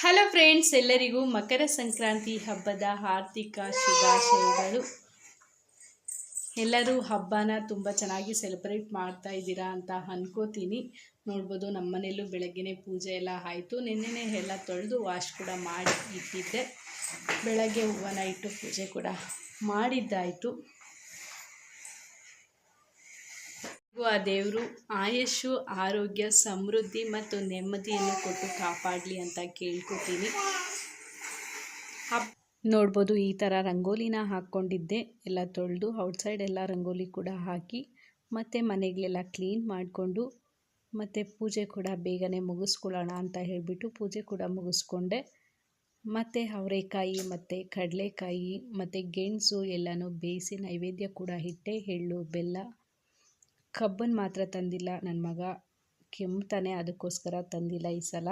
Hello friends, ಎಲ್ಲರಿಗೂ ಮಕರ ಸಂಕ್ರಾಂತಿ ಹಬ್ಬದ ಆರ್ಥಿಕ ಶುಭಾಶಯಗಳು. ಎಲ್ಲರೂ ಹಬ್ಬನ ತುಂಬ ಚೆನ್ನಾಗಿ ಸೆಲೆಬ್ರೇಟ್ ಮಾಡ್ತಾ ಇದ್ದೀರಾ ಅಂತ ಅನ್ಕೋತೀನಿ. ನೋಡ್ಬೋದು ನಮ್ಮ ಮನೆಯಲ್ಲೂ ಬೆಳಗ್ಗೆನೇ ಪೂಜೆ ಎಲ್ಲ ಆಯಿತು. ನಿನ್ನೆನೇ ಎಲ್ಲ ತೊಳೆದು ವಾಶ್ ಕೂಡ ಮಾಡಿ ಇಟ್ಟಿದ್ದೆ. ಬೆಳಗ್ಗೆ ಹೂವನ ಇಟ್ಟು ಪೂಜೆ ಕೂಡ ಮಾಡಿದ್ದಾಯಿತು. ಆ ದೇವರು, ಆಯಸ್ಸು, ಆರೋಗ್ಯ, ಸಮೃದ್ಧಿ ಮತ್ತು ನೆಮ್ಮದಿಯನ್ನು ಕೊಟ್ಟು ಕಾಪಾಡಲಿ ಅಂತ ಕೇಳ್ಕೊತೀನಿ. ಹಬ್ ನೋಡ್ಬೋದು ಈ ಥರ ರಂಗೋಲಿನ ಹಾಕ್ಕೊಂಡಿದ್ದೆ. ಎಲ್ಲ ತೊಳೆದು ಔಟ್ಸೈಡ್ ಎಲ್ಲ ರಂಗೋಲಿ ಕೂಡ ಹಾಕಿ ಮತ್ತು ಮನೆಗಳೆಲ್ಲ ಕ್ಲೀನ್ ಮಾಡಿಕೊಂಡು ಮತ್ತು ಪೂಜೆ ಕೂಡ ಬೇಗನೆ ಮುಗಿಸ್ಕೊಳ್ಳೋಣ ಅಂತ ಹೇಳಿಬಿಟ್ಟು ಪೂಜೆ ಕೂಡ ಮುಗಿಸ್ಕೊಂಡೆ. ಮತ್ತು ಅವರೆಕಾಯಿ, ಮತ್ತು ಕಡಲೆಕಾಯಿ, ಮತ್ತು ಗೆಣಸು ಎಲ್ಲನೂ ಬೇಯಿಸಿ ನೈವೇದ್ಯ ಕೂಡ ಇಟ್ಟೆ. ಎಳ್ಳು, ಬೆಲ್ಲ ಕಬ್ಬನ್ನು ಮಾತ್ರ ತಂದಿಲ್ಲ. ನನ್ನ ಮಗ ಕೆಮ್ತಾನೆ ಅದಕ್ಕೋಸ್ಕರ ತಂದಿಲ್ಲ ಈ ಸಲ.